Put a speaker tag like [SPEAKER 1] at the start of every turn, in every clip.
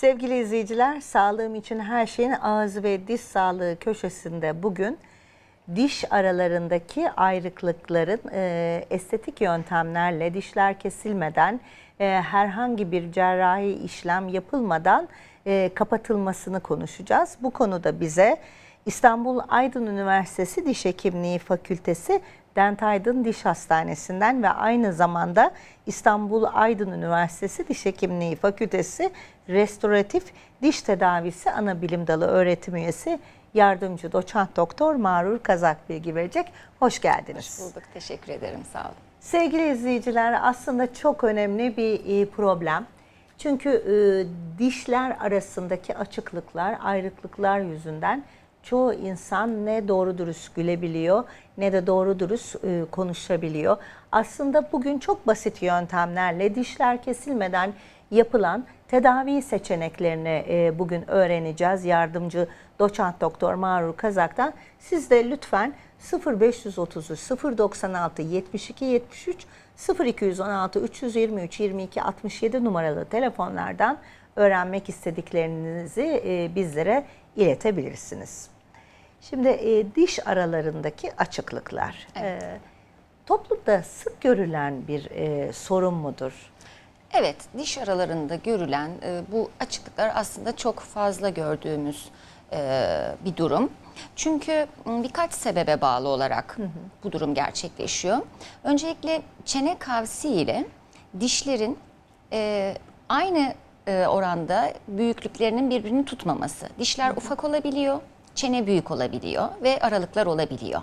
[SPEAKER 1] Sevgili izleyiciler, sağlığım için her şeyin ağız ve diş sağlığı köşesinde bugün diş aralarındaki ayrıklıkların e, estetik yöntemlerle dişler kesilmeden e, herhangi bir cerrahi işlem yapılmadan e, kapatılmasını konuşacağız. Bu konuda bize İstanbul Aydın Üniversitesi Diş Hekimliği Fakültesi Dent Aydın Diş Hastanesi'nden ve aynı zamanda İstanbul Aydın Üniversitesi Diş Hekimliği Fakültesi Restoratif Diş Tedavisi Ana Bilim Dalı öğretim üyesi yardımcı doçent doktor Mağrur Kazak bilgi verecek. Hoş geldiniz.
[SPEAKER 2] Hoş bulduk. Teşekkür ederim. Sağ olun.
[SPEAKER 1] Sevgili izleyiciler aslında çok önemli bir e, problem. Çünkü e, dişler arasındaki açıklıklar, ayrıklıklar yüzünden çoğu insan ne doğru dürüst gülebiliyor ne de doğru dürüst e, konuşabiliyor. Aslında bugün çok basit yöntemlerle dişler kesilmeden yapılan tedavi seçeneklerini e, bugün öğreneceğiz. Yardımcı doçent doktor Mağrur Kazak'tan. Siz de lütfen 0533 096 72 73 0216 323 22 67 numaralı telefonlardan öğrenmek istediklerinizi e, bizlere iletebilirsiniz. Şimdi e, diş aralarındaki açıklıklar.
[SPEAKER 2] Evet.
[SPEAKER 1] E, toplumda sık görülen bir e, sorun mudur?
[SPEAKER 2] Evet, diş aralarında görülen e, bu açıklıklar aslında çok fazla gördüğümüz e, bir durum. Çünkü m, birkaç sebebe bağlı olarak bu durum gerçekleşiyor. Öncelikle çene kavsi ile dişlerin e, aynı e, oranda büyüklüklerinin birbirini tutmaması. Dişler ufak olabiliyor, çene büyük olabiliyor ve aralıklar olabiliyor.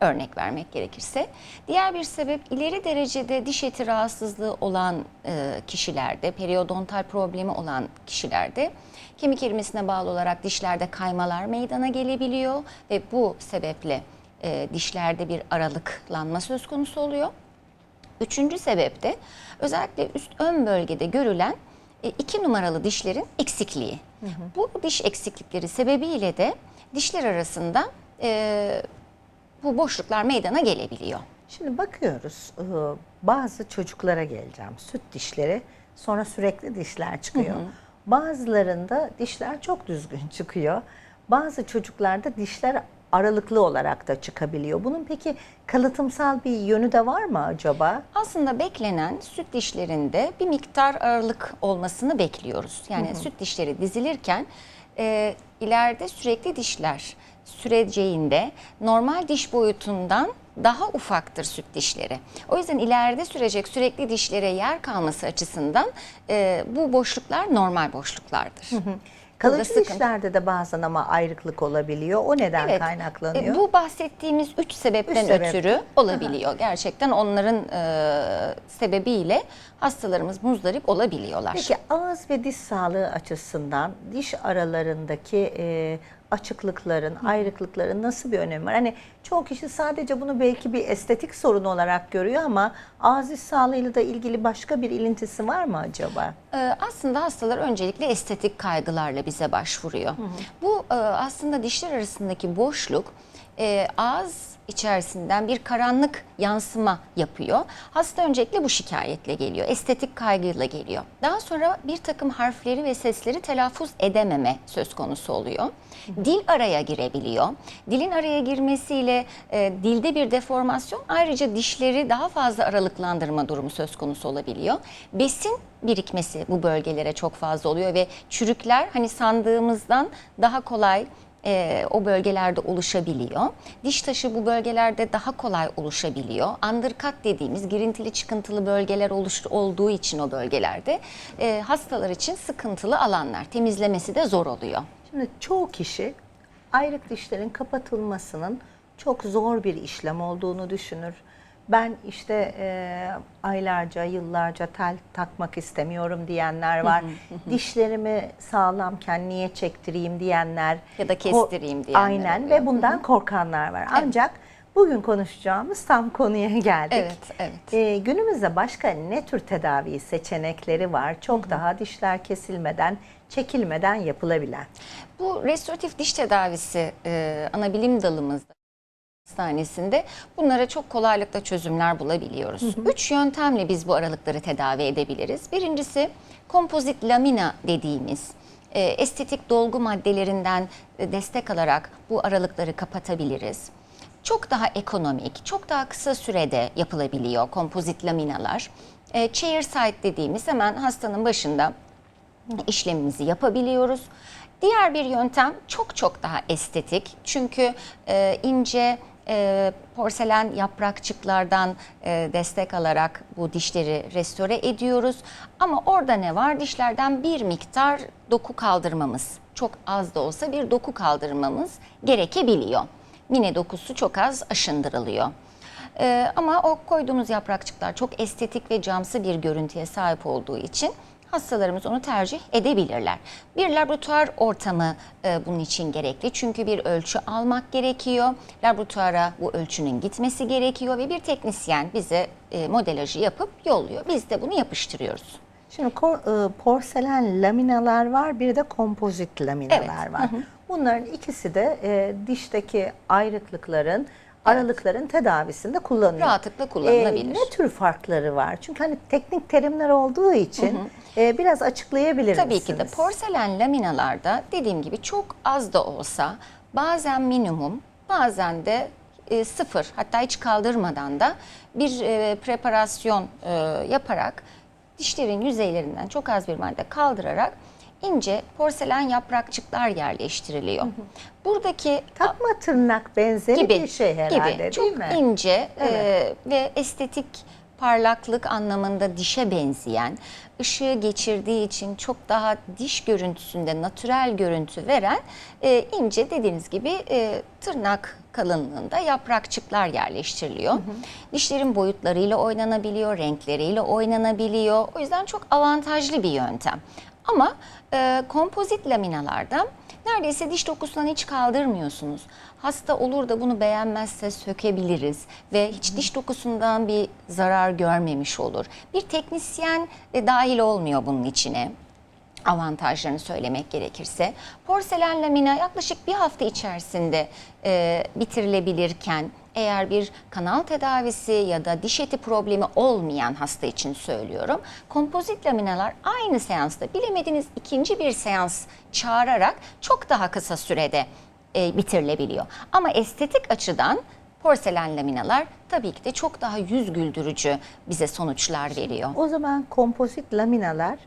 [SPEAKER 2] Örnek vermek gerekirse. Diğer bir sebep ileri derecede diş eti rahatsızlığı olan e, kişilerde, periodontal problemi olan kişilerde kemik erimesine bağlı olarak dişlerde kaymalar meydana gelebiliyor ve bu sebeple e, dişlerde bir aralıklanma söz konusu oluyor. Üçüncü sebep de özellikle üst ön bölgede görülen iki numaralı dişlerin eksikliği. Bu diş eksiklikleri sebebiyle de dişler arasında e, bu boşluklar meydana gelebiliyor.
[SPEAKER 1] Şimdi bakıyoruz e, bazı çocuklara geleceğim süt dişleri sonra sürekli dişler çıkıyor. Bazılarında dişler çok düzgün çıkıyor. Bazı çocuklarda dişler aralıklı olarak da çıkabiliyor. Bunun peki kalıtımsal bir yönü de var mı acaba?
[SPEAKER 2] Aslında beklenen süt dişlerinde bir miktar aralık olmasını bekliyoruz. Yani süt dişleri dizilirken e, ileride sürekli dişler süreceğinde normal diş boyutundan daha ufaktır süt dişleri. O yüzden ileride sürecek sürekli dişlere yer kalması açısından e, bu boşluklar normal boşluklardır. Burada
[SPEAKER 1] Kalıcı
[SPEAKER 2] sıkıntı-
[SPEAKER 1] dişlerde de bazen ama ayrıklık olabiliyor. O neden
[SPEAKER 2] Evet.
[SPEAKER 1] kaynaklanıyor?
[SPEAKER 2] E, Bu bahsettiğimiz üç sebepten
[SPEAKER 1] Üç sebep.
[SPEAKER 2] ötürü olabiliyor. Gerçekten onların e, sebebiyle hastalarımız muzdarip olabiliyorlar.
[SPEAKER 1] Peki ağız ve diş sağlığı açısından diş aralarındaki e, açıklıkların, ayrıklıkların nasıl bir önemi var? Hani çoğu kişi sadece bunu belki bir estetik sorun olarak görüyor ama ağız diş sağlığıyla da ilgili başka bir ilintisi var mı acaba?
[SPEAKER 2] Ee, aslında hastalar öncelikle estetik kaygılarla bize başvuruyor. Bu e, aslında dişler arasındaki boşluk e, ağız içerisinden bir karanlık yansıma yapıyor. Hasta öncelikle bu şikayetle geliyor, estetik kaygıyla geliyor. Daha sonra bir takım harfleri ve sesleri telaffuz edememe söz konusu oluyor. Dil araya girebiliyor. Dilin araya girmesiyle e, dilde bir deformasyon ayrıca dişleri daha fazla aralıklandırma durumu söz konusu olabiliyor. Besin birikmesi bu bölgelere çok fazla oluyor ve çürükler hani sandığımızdan daha kolay e, o bölgelerde oluşabiliyor. Diş taşı bu bölgelerde daha kolay oluşabiliyor. Undercut dediğimiz girintili çıkıntılı bölgeler oluş, olduğu için o bölgelerde e, hastalar için sıkıntılı alanlar. Temizlemesi de zor oluyor.
[SPEAKER 1] Şimdi çoğu kişi ayrık dişlerin kapatılmasının çok zor bir işlem olduğunu düşünür. Ben işte e, aylarca, yıllarca tel takmak istemiyorum diyenler var. Dişlerimi sağlamken niye çektireyim diyenler.
[SPEAKER 2] Ya da kestireyim diyenler
[SPEAKER 1] Aynen
[SPEAKER 2] oluyor.
[SPEAKER 1] ve bundan korkanlar var. Ancak bugün konuşacağımız tam konuya geldik.
[SPEAKER 2] Evet, evet.
[SPEAKER 1] E, günümüzde başka ne tür tedavi seçenekleri var? Çok daha dişler kesilmeden, çekilmeden yapılabilen.
[SPEAKER 2] Bu restoratif diş tedavisi e, ana bilim dalımızda hastanesinde bunlara çok kolaylıkla çözümler bulabiliyoruz. Üç yöntemle biz bu aralıkları tedavi edebiliriz. Birincisi kompozit lamina dediğimiz e, estetik dolgu maddelerinden e, destek alarak bu aralıkları kapatabiliriz. Çok daha ekonomik, çok daha kısa sürede yapılabiliyor kompozit laminalar. E, chair dediğimiz hemen hastanın başında işlemimizi yapabiliyoruz. Diğer bir yöntem çok çok daha estetik. Çünkü e, ince e, porselen yaprakçıklardan e, destek alarak bu dişleri restore ediyoruz. Ama orada ne var? Dişlerden bir miktar doku kaldırmamız, çok az da olsa bir doku kaldırmamız gerekebiliyor. Mine dokusu çok az aşındırılıyor. Ee, ama o koyduğumuz yaprakçıklar çok estetik ve camsı bir görüntüye sahip olduğu için hastalarımız onu tercih edebilirler. Bir laboratuvar ortamı e, bunun için gerekli. Çünkü bir ölçü almak gerekiyor. Laboratuvara bu ölçünün gitmesi gerekiyor ve bir teknisyen bize e, modelajı yapıp yolluyor. Biz de bunu yapıştırıyoruz.
[SPEAKER 1] Şimdi e, porselen laminalar var, bir de kompozit laminalar
[SPEAKER 2] Evet,
[SPEAKER 1] var. Bunların ikisi de e, dişteki ayrıklıkların, aralıkların tedavisinde kullanılıyor.
[SPEAKER 2] Rahatlıkla kullanılabilir.
[SPEAKER 1] E, ne tür farkları var? Çünkü hani teknik terimler olduğu için e, biraz açıklayabilir
[SPEAKER 2] Tabii
[SPEAKER 1] misiniz?
[SPEAKER 2] ki de porselen laminalarda dediğim gibi çok az da olsa bazen minimum bazen de e, sıfır hatta hiç kaldırmadan da bir e, preparasyon e, yaparak dişlerin yüzeylerinden çok az bir madde kaldırarak ince porselen yaprakçıklar yerleştiriliyor. Buradaki
[SPEAKER 1] Takma tırnak benzeri
[SPEAKER 2] gibi
[SPEAKER 1] bir şey herhalde
[SPEAKER 2] gibi.
[SPEAKER 1] değil
[SPEAKER 2] Çok
[SPEAKER 1] mi?
[SPEAKER 2] ince e, ve estetik parlaklık anlamında dişe benzeyen, ışığı geçirdiği için çok daha diş görüntüsünde natürel görüntü veren e, ince dediğiniz gibi e, tırnak kalınlığında yaprakçıklar yerleştiriliyor. Dişlerin boyutlarıyla oynanabiliyor, renkleriyle oynanabiliyor. O yüzden çok avantajlı bir yöntem. Ama e, kompozit laminalarda neredeyse diş dokusundan hiç kaldırmıyorsunuz. Hasta olur da bunu beğenmezse sökebiliriz ve hiç diş dokusundan bir zarar görmemiş olur. Bir teknisyen e, dahil olmuyor bunun içine avantajlarını söylemek gerekirse. Porselen lamina yaklaşık bir hafta içerisinde e, bitirilebilirken eğer bir kanal tedavisi ya da diş eti problemi olmayan hasta için söylüyorum. Kompozit laminalar aynı seansta bilemediğiniz ikinci bir seans çağırarak çok daha kısa sürede e, bitirilebiliyor. Ama estetik açıdan porselen laminalar tabii ki de çok daha yüz güldürücü bize sonuçlar veriyor.
[SPEAKER 1] O zaman kompozit laminalar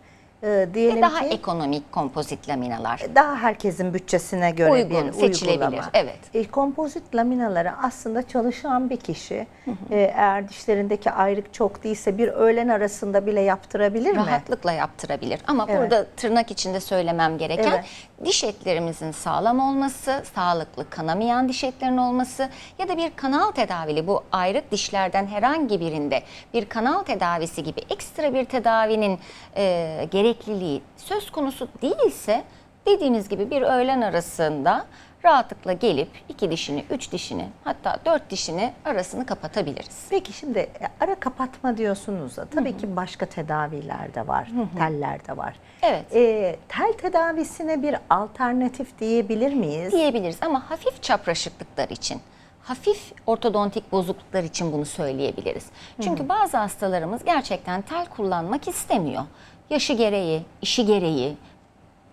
[SPEAKER 1] e, diyelim
[SPEAKER 2] Ve daha
[SPEAKER 1] ki
[SPEAKER 2] ekonomik kompozit laminalar.
[SPEAKER 1] daha herkesin bütçesine göre
[SPEAKER 2] Uygun,
[SPEAKER 1] bir
[SPEAKER 2] seçilebilir,
[SPEAKER 1] uygulama.
[SPEAKER 2] evet.
[SPEAKER 1] E, kompozit laminaları aslında çalışan bir kişi e, eğer dişlerindeki ayrık çok değilse bir öğlen arasında bile yaptırabilir mi?
[SPEAKER 2] rahatlıkla yaptırabilir. Ama
[SPEAKER 1] Evet.
[SPEAKER 2] burada tırnak içinde söylemem gereken
[SPEAKER 1] Evet.
[SPEAKER 2] diş etlerimizin sağlam olması, sağlıklı kanamayan diş etlerinin olması ya da bir kanal tedavili bu ayrık dişlerden herhangi birinde bir kanal tedavisi gibi ekstra bir tedavinin e, gerekliliği söz konusu değilse dediğiniz gibi bir öğlen arasında rahatlıkla gelip iki dişini, üç dişini hatta dört dişini arasını kapatabiliriz.
[SPEAKER 1] Peki şimdi e, ara kapatma diyorsunuz da tabii ki başka tedaviler de var, teller de var.
[SPEAKER 2] Evet.
[SPEAKER 1] E, tel tedavisine bir alternatif diyebilir miyiz?
[SPEAKER 2] diyebiliriz ama hafif çapraşıklıklar için, hafif ortodontik bozukluklar için bunu söyleyebiliriz. Çünkü bazı hastalarımız gerçekten tel kullanmak istemiyor. Yaşı gereği, işi gereği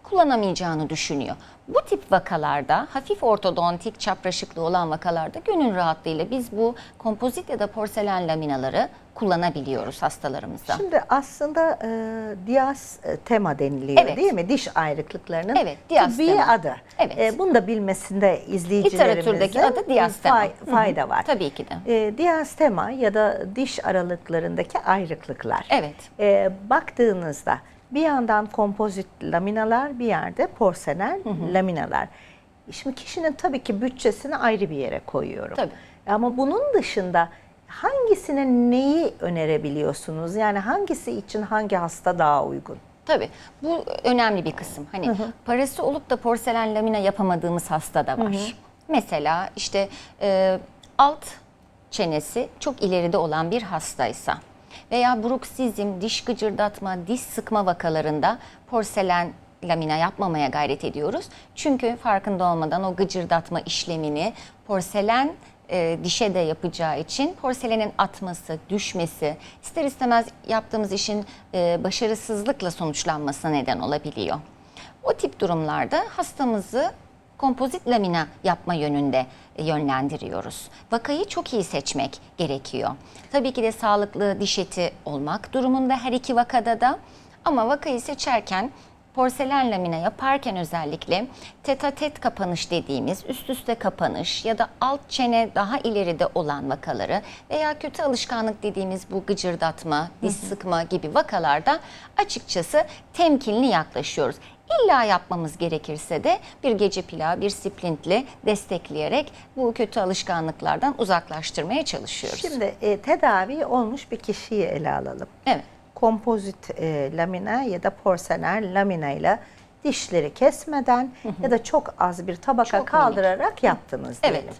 [SPEAKER 2] kullanamayacağını düşünüyor. Bu tip vakalarda hafif ortodontik çapraşıklığı olan vakalarda gönül rahatlığıyla biz bu kompozit ya da porselen laminaları kullanabiliyoruz hastalarımızda.
[SPEAKER 1] Şimdi aslında e, dias e, tema deniliyor
[SPEAKER 2] Evet.
[SPEAKER 1] değil mi? Diş ayrıklıklarının
[SPEAKER 2] Evet, diastema.
[SPEAKER 1] tıbbi adı.
[SPEAKER 2] Evet.
[SPEAKER 1] E, bunu da bilmesinde izleyicilerimizin
[SPEAKER 2] adı diastema.
[SPEAKER 1] fay- fayda var.
[SPEAKER 2] Tabii ki de.
[SPEAKER 1] E, diastema ya da diş aralıklarındaki ayrıklıklar.
[SPEAKER 2] Evet.
[SPEAKER 1] E, baktığınızda bir yandan kompozit laminalar, bir yerde porselen laminalar. Şimdi kişinin tabii ki bütçesini ayrı bir yere koyuyorum.
[SPEAKER 2] Tabii.
[SPEAKER 1] Ama bunun dışında hangisine neyi önerebiliyorsunuz? Yani hangisi için hangi hasta daha uygun?
[SPEAKER 2] Tabii bu önemli bir kısım. Hani parası olup da porselen lamina yapamadığımız hasta da var. Mesela işte e, alt çenesi çok ileride olan bir hastaysa veya bruksizm, diş gıcırdatma, diş sıkma vakalarında porselen lamina yapmamaya gayret ediyoruz. Çünkü farkında olmadan o gıcırdatma işlemini porselen e, dişe de yapacağı için porselenin atması, düşmesi ister istemez yaptığımız işin e, başarısızlıkla sonuçlanmasına neden olabiliyor. O tip durumlarda hastamızı kompozit lamina yapma yönünde yönlendiriyoruz. Vakayı çok iyi seçmek gerekiyor. Tabii ki de sağlıklı diş eti olmak durumunda her iki vakada da ama vakayı seçerken porselen lamina yaparken özellikle teta tet kapanış dediğimiz üst üste kapanış ya da alt çene daha ileride olan vakaları veya kötü alışkanlık dediğimiz bu gıcırdatma, diş sıkma gibi vakalarda açıkçası temkinli yaklaşıyoruz. İlla yapmamız gerekirse de bir gece pilav, bir splintle destekleyerek bu kötü alışkanlıklardan uzaklaştırmaya çalışıyoruz.
[SPEAKER 1] Şimdi e, tedavi olmuş bir kişiyi ele alalım.
[SPEAKER 2] evet.
[SPEAKER 1] Kompozit e, lamina ya da porselen lamina ile dişleri kesmeden ya da çok az bir tabaka
[SPEAKER 2] Çok
[SPEAKER 1] kaldırarak yaptınız
[SPEAKER 2] Evet.
[SPEAKER 1] diyelim.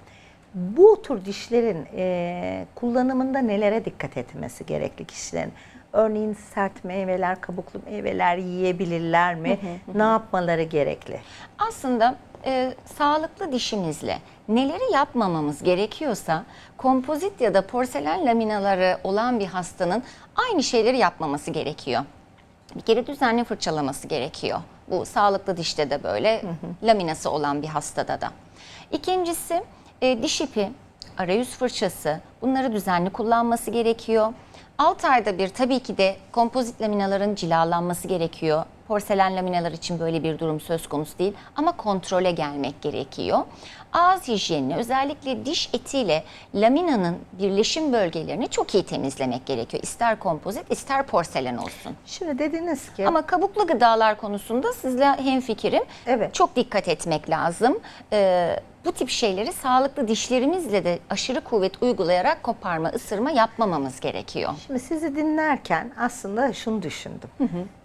[SPEAKER 1] Bu tür dişlerin e, kullanımında nelere dikkat etmesi gerekli kişilerin? Örneğin sert meyveler, kabuklu meyveler yiyebilirler mi? ne yapmaları gerekli?
[SPEAKER 2] Aslında e, sağlıklı dişimizle neleri yapmamamız gerekiyorsa kompozit ya da porselen laminaları olan bir hastanın aynı şeyleri yapmaması gerekiyor. Bir kere düzenli fırçalaması gerekiyor. Bu sağlıklı dişte de böyle, laminası olan bir hastada da. İkincisi e, diş ipi, arayüz fırçası bunları düzenli kullanması gerekiyor. 6 ayda bir tabii ki de kompozit laminaların cilalanması gerekiyor. Porselen laminalar için böyle bir durum söz konusu değil ama kontrole gelmek gerekiyor. Ağız hijyenini özellikle diş etiyle laminanın birleşim bölgelerini çok iyi temizlemek gerekiyor. İster kompozit ister porselen olsun.
[SPEAKER 1] Şimdi dediniz ki
[SPEAKER 2] Ama kabuklu gıdalar konusunda sizle hemfikirim.
[SPEAKER 1] Evet.
[SPEAKER 2] Çok dikkat etmek lazım. Ee, bu tip şeyleri sağlıklı dişlerimizle de aşırı kuvvet uygulayarak koparma, ısırma yapmamamız gerekiyor.
[SPEAKER 1] Şimdi sizi dinlerken aslında şunu düşündüm.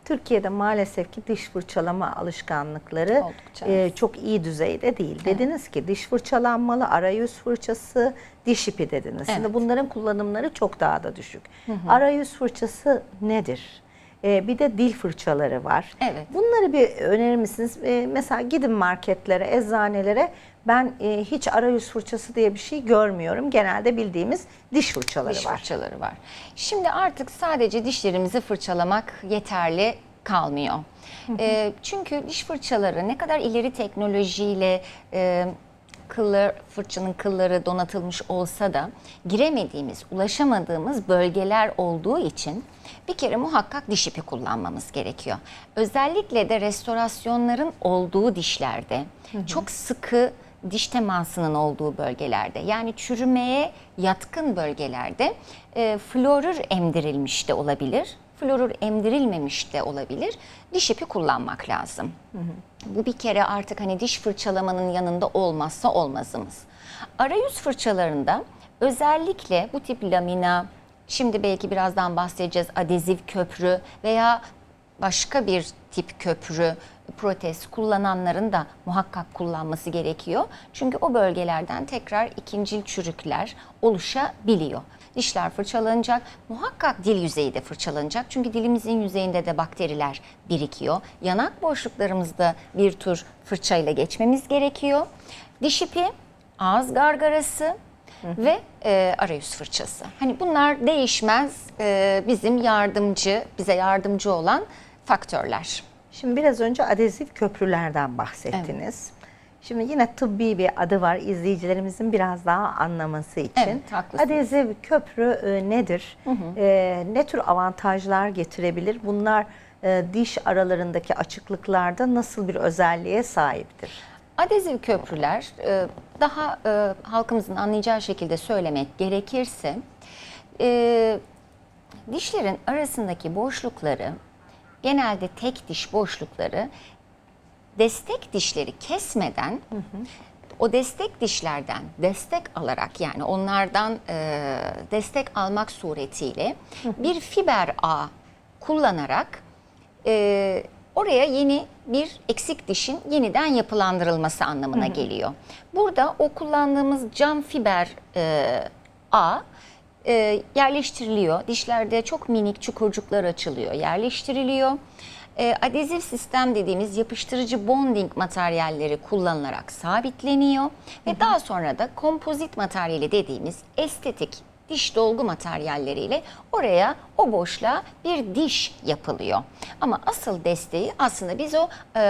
[SPEAKER 1] Türkiye'de maalesef ki diş fırçalama alışkanlıkları
[SPEAKER 2] Oldukça
[SPEAKER 1] e, çok iyi düzeyde değil. Dediniz ki diş fırçalanmalı, arayüz fırçası, diş ipi dediniz. Şimdi
[SPEAKER 2] Evet.
[SPEAKER 1] bunların kullanımları çok daha da düşük. Arayüz fırçası nedir? E, bir de dil fırçaları var.
[SPEAKER 2] Evet.
[SPEAKER 1] Bunları bir önerir misiniz? E, mesela gidin marketlere, eczanelere. Ben e, hiç arayüz fırçası diye bir şey görmüyorum. Genelde bildiğimiz diş fırçaları
[SPEAKER 2] Diş
[SPEAKER 1] var.
[SPEAKER 2] fırçaları var. Şimdi artık sadece dişlerimizi fırçalamak yeterli kalmıyor. Ee, çünkü diş fırçaları ne kadar ileri teknolojiyle e, kıllar, fırçanın kılları donatılmış olsa da giremediğimiz, ulaşamadığımız bölgeler olduğu için bir kere muhakkak diş ipi kullanmamız gerekiyor. Özellikle de restorasyonların olduğu dişlerde çok sıkı diş temasının olduğu bölgelerde yani çürümeye yatkın bölgelerde e, florür emdirilmiş de olabilir, florür emdirilmemiş de olabilir. Diş ipi kullanmak lazım. Bu bir kere artık hani diş fırçalamanın yanında olmazsa olmazımız. Arayüz fırçalarında özellikle bu tip lamina, şimdi belki birazdan bahsedeceğiz adezif köprü veya başka bir tip köprü, protez kullananların da muhakkak kullanması gerekiyor. Çünkü o bölgelerden tekrar ikincil çürükler oluşabiliyor. Dişler fırçalanacak, muhakkak dil yüzeyi de fırçalanacak. Çünkü dilimizin yüzeyinde de bakteriler birikiyor. Yanak boşluklarımızda bir tur fırçayla geçmemiz gerekiyor. Diş ipi, ağız gargarası, ve e, arayüz fırçası. Hani bunlar değişmez e, bizim yardımcı, bize yardımcı olan faktörler.
[SPEAKER 1] Şimdi biraz önce adezif köprülerden bahsettiniz. Şimdi yine tıbbi bir adı var izleyicilerimizin biraz daha anlaması için.
[SPEAKER 2] Evet, haklısınız.
[SPEAKER 1] Adezif köprü e, nedir? E, ne tür avantajlar getirebilir? Bunlar e, diş aralarındaki açıklıklarda nasıl bir özelliğe sahiptir?
[SPEAKER 2] Adezif köprüler e, daha e, halkımızın anlayacağı şekilde söylemek gerekirse e, dişlerin arasındaki boşlukları genelde tek diş boşlukları destek dişleri kesmeden o destek dişlerden destek alarak yani onlardan e, destek almak suretiyle bir fiber ağ kullanarak e, oraya yeni bir eksik dişin yeniden yapılandırılması anlamına geliyor. Burada o kullandığımız cam fiber e, ağ e, yerleştiriliyor. Dişlerde çok minik çukurcuklar açılıyor, yerleştiriliyor. E, adezif sistem dediğimiz yapıştırıcı bonding materyalleri kullanılarak sabitleniyor. Ve daha sonra da kompozit materyali dediğimiz estetik diş dolgu materyalleriyle oraya o boşluğa bir diş yapılıyor. Ama asıl desteği aslında biz o e,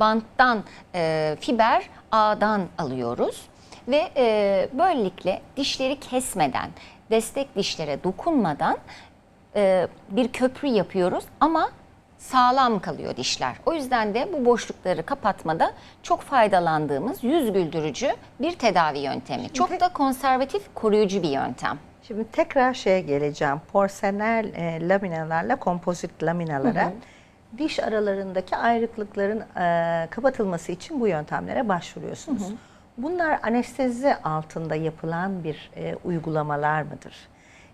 [SPEAKER 2] banttan, e, fiber ağdan alıyoruz. Ve e, böylelikle dişleri kesmeden, destek dişlere dokunmadan e, bir köprü yapıyoruz. Ama sağlam kalıyor dişler. O yüzden de bu boşlukları kapatmada çok faydalandığımız yüz güldürücü bir tedavi yöntemi. Çok da konservatif, koruyucu bir yöntem.
[SPEAKER 1] Şimdi tekrar şeye geleceğim. Porselen e, laminalarla kompozit laminalara diş aralarındaki ayrıklıkların e, kapatılması için bu yöntemlere başvuruyorsunuz. Bunlar anestezi altında yapılan bir e, uygulamalar mıdır?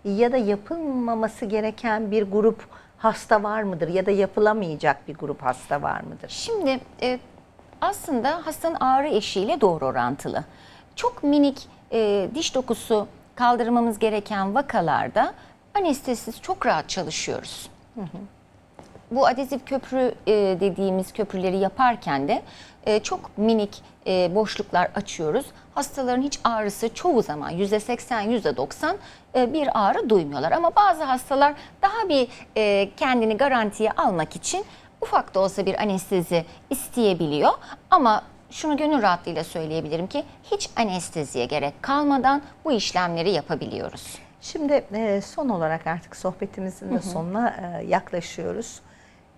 [SPEAKER 1] Ya da yapılmaması gereken bir grup hasta var mıdır? Ya da yapılamayacak bir grup hasta var mıdır?
[SPEAKER 2] Şimdi e, aslında hastanın ağrı eşiğiyle doğru orantılı. Çok minik e, diş dokusu kaldırmamız gereken vakalarda anestezisiz çok rahat çalışıyoruz. Bu adezif köprü e, dediğimiz köprüleri yaparken de e, çok minik e, boşluklar açıyoruz. Hastaların hiç ağrısı çoğu zaman %80, %90 e, bir ağrı duymuyorlar. Ama bazı hastalar daha bir e, kendini garantiye almak için ufak da olsa bir anestezi isteyebiliyor. Ama şunu gönül rahatlığıyla söyleyebilirim ki hiç anesteziye gerek kalmadan bu işlemleri yapabiliyoruz.
[SPEAKER 1] Şimdi son olarak artık sohbetimizin de sonuna yaklaşıyoruz.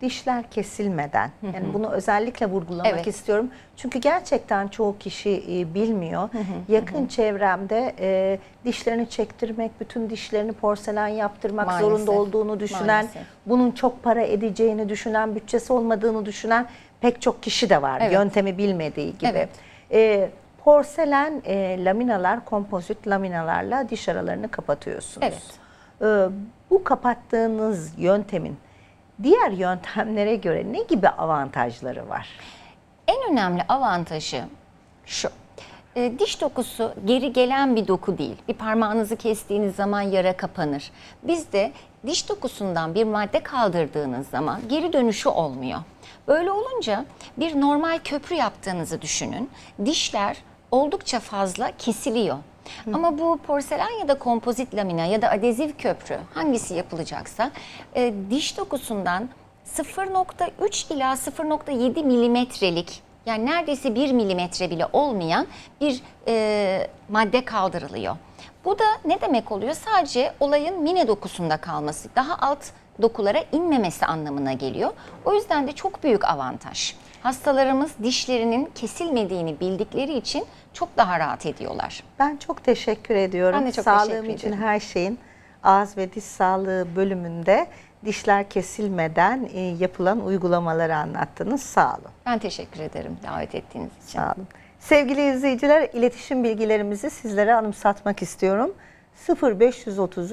[SPEAKER 1] Dişler kesilmeden, yani bunu özellikle vurgulamak
[SPEAKER 2] Evet.
[SPEAKER 1] istiyorum. Çünkü gerçekten çoğu kişi e, bilmiyor. Yakın çevremde e, dişlerini çektirmek, bütün dişlerini porselen yaptırmak
[SPEAKER 2] Maalesef.
[SPEAKER 1] zorunda olduğunu düşünen,
[SPEAKER 2] Maalesef.
[SPEAKER 1] bunun çok para edeceğini düşünen, bütçesi olmadığını düşünen pek çok kişi de var.
[SPEAKER 2] Evet.
[SPEAKER 1] Yöntemi bilmediği gibi.
[SPEAKER 2] Evet.
[SPEAKER 1] E, porselen e, laminalar, kompozit laminalarla diş aralarını kapatıyorsunuz.
[SPEAKER 2] Evet.
[SPEAKER 1] Ee, bu kapattığınız yöntemin diğer yöntemlere göre ne gibi avantajları var?
[SPEAKER 2] En önemli avantajı şu. E, diş dokusu geri gelen bir doku değil. Bir parmağınızı kestiğiniz zaman yara kapanır. Bizde diş dokusundan bir madde kaldırdığınız zaman geri dönüşü olmuyor. Böyle olunca bir normal köprü yaptığınızı düşünün. Dişler oldukça fazla kesiliyor. Ama bu porselen ya da kompozit lamina ya da adezif köprü hangisi yapılacaksa e, diş dokusundan 0.3 ila 0.7 milimetrelik yani neredeyse 1 milimetre bile olmayan bir e, madde kaldırılıyor. Bu da ne demek oluyor? Sadece olayın mine dokusunda kalması, daha alt dokulara inmemesi anlamına geliyor. O yüzden de çok büyük avantaj. Hastalarımız dişlerinin kesilmediğini bildikleri için çok daha rahat ediyorlar.
[SPEAKER 1] Ben çok teşekkür ediyorum.
[SPEAKER 2] Ben de çok
[SPEAKER 1] Sağlığım
[SPEAKER 2] teşekkür
[SPEAKER 1] için
[SPEAKER 2] ederim.
[SPEAKER 1] her şeyin ağız ve diş sağlığı bölümünde dişler kesilmeden e, yapılan uygulamaları anlattınız. Sağ olun.
[SPEAKER 2] Ben teşekkür ederim davet ettiğiniz için.
[SPEAKER 1] Sağ olun. Sevgili izleyiciler, iletişim bilgilerimizi sizlere anımsatmak istiyorum. 0530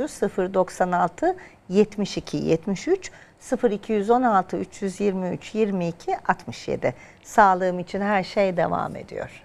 [SPEAKER 1] 096 72 73 0216 323 22 67. Sağlığım için her şey devam ediyor.